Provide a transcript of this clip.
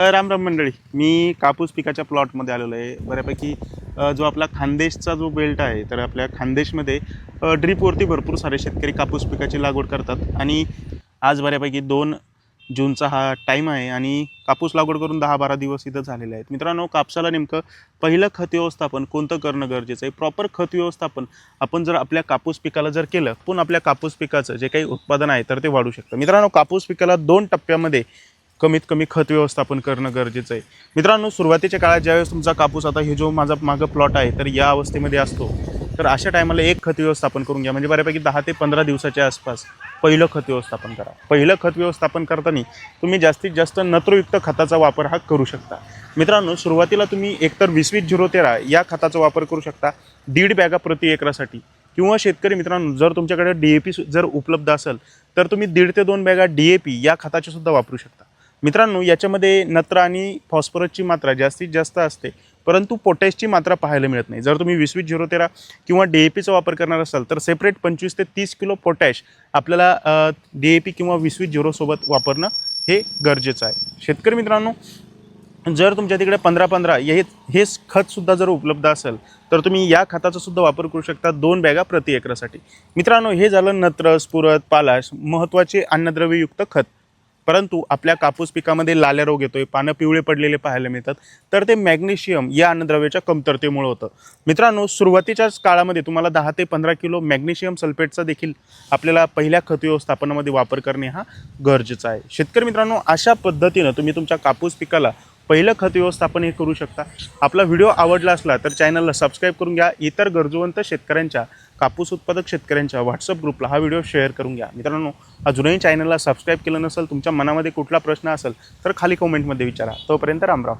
राम राम मंडळी. मी कापूस पिकाच्या प्लॉटमध्ये आलेलो आहे. बऱ्यापैकी जो आपला खानदेशचा जो बेल्ट आहे तर आपल्या खानदेशमध्ये ड्रीपवरती भरपूर सारे शेतकरी कापूस पिकाची लागवड करतात. आणि आज बऱ्यापैकी दोन जूनचा हा टाईम आहे आणि कापूस लागवड करून दहा बारा दिवस इथं झालेले आहेत. मित्रांनो कापसाला नेमकं पहिलं खत व्यवस्थापन कोणतं करणं गरजेचं आहे? प्रॉपर खत व्यवस्थापन आपण जर आपल्या कापूस पिकाला जर केलं पण आपल्या कापूस पिकाचं जे काही उत्पादन आहे तर ते वाढू शकतं. मित्रांनो कापूस पिकाला दोन टप्प्यामध्ये कमीत कमी खत व्यवस्थापन करणं गरजेचं आहे. मित्रांनो सुरुवातीच्या काळात ज्यावेळेस तुमचा कापूस आता हे जो माझा मागं प्लॉट आहे तर या अवस्थेमध्ये असतो. तर अशा टायमाला एक खत व्यवस्थापन करून घ्या. म्हणजे बऱ्यापैकी दहा ते पंधरा दिवसाच्या आसपास पहिलं खत व्यवस्थापन करा. पहिलं खत व्यवस्थापन करताना तुम्ही जास्तीत जास्त नत्रयुक्त खताचा वापर हा करू शकता. मित्रांनो सुरुवातीला तुम्ही एकतर वीस वीस झिरो तेरा या खताचा वापर करू शकता दीड बॅगा प्रति एकरासाठी. किंवा शेतकरी मित्रांनो जर तुमच्याकडे डी ए पी जर उपलब्ध असेल तर तुम्ही दीड ते दोन बॅगा डी ए पी या खताचे सुद्धा वापरू शकता. मित्रांनो याच्यामध्ये नत्र आणि फॉस्फरसची मात्रा जास्तीत जास्त असते परंतु पोटॅशची मात्रा पाहायला मिळत नाही. जर तुम्ही वीस वीस झिरो तेरा किंवा डी ए पीचा वापर करणार असाल तर सेपरेट पंचवीस ते तीस किलो पोटॅश आपल्याला डी ए पी किंवा वीस वीस झिरोसोबत वापरणं हे गरजेचं आहे. शेतकरी मित्रांनो जर तुमच्या तिकडे पंधरा पंधरा हे हेच खतसुद्धा जर उपलब्ध असेल तर तुम्ही या खताचा सुद्धा वापर करू शकता दोन बॅगा प्रति एकरासाठी. मित्रांनो हे झालं नत्र स्फुरत पालाश महत्त्वाचे अन्नद्रव्ययुक्त खत. परंतु आपल्या कापूस पिकामध्ये लाल्या रोग येतोय पानं पिवळे पडलेले पाहायला मिळतात. तर ते मॅग्नेशियम या अन्नद्रव्याच्या कमतरतेमुळे होतं. मित्रांनो सुरुवातीच्याच काळामध्ये तुम्हाला दहा ते पंधरा किलो मॅग्नेशियम सल्फेटचा देखील आपल्याला पहिल्या खत व्यवस्थापनामध्ये वापर करणे हा गरजेचा आहे. शेतकरी मित्रांनो अशा पद्धतीनं तुम्ही तुमच्या कापूस पिकाला पहिलं खत व्यवस्थापन हे करू शकता. आपला व्हिडिओ आवडला असला तर चॅनलला सबस्क्राईब करून घ्या. इतर गरजवंत शेतकऱ्यांच्या कापूस उत्पादक शेतकऱ्यांच्या व्हॉट्सअप ग्रुपला हा व्हिडिओ शेअर करून घ्या. मित्रांनो अजूनही चॅनलला सबस्क्राईब केलं नसेल तुमच्या मनामध्ये कुठला प्रश्न असेल तर खाली कमेंटमध्ये विचारा. तोपर्यंत रामराव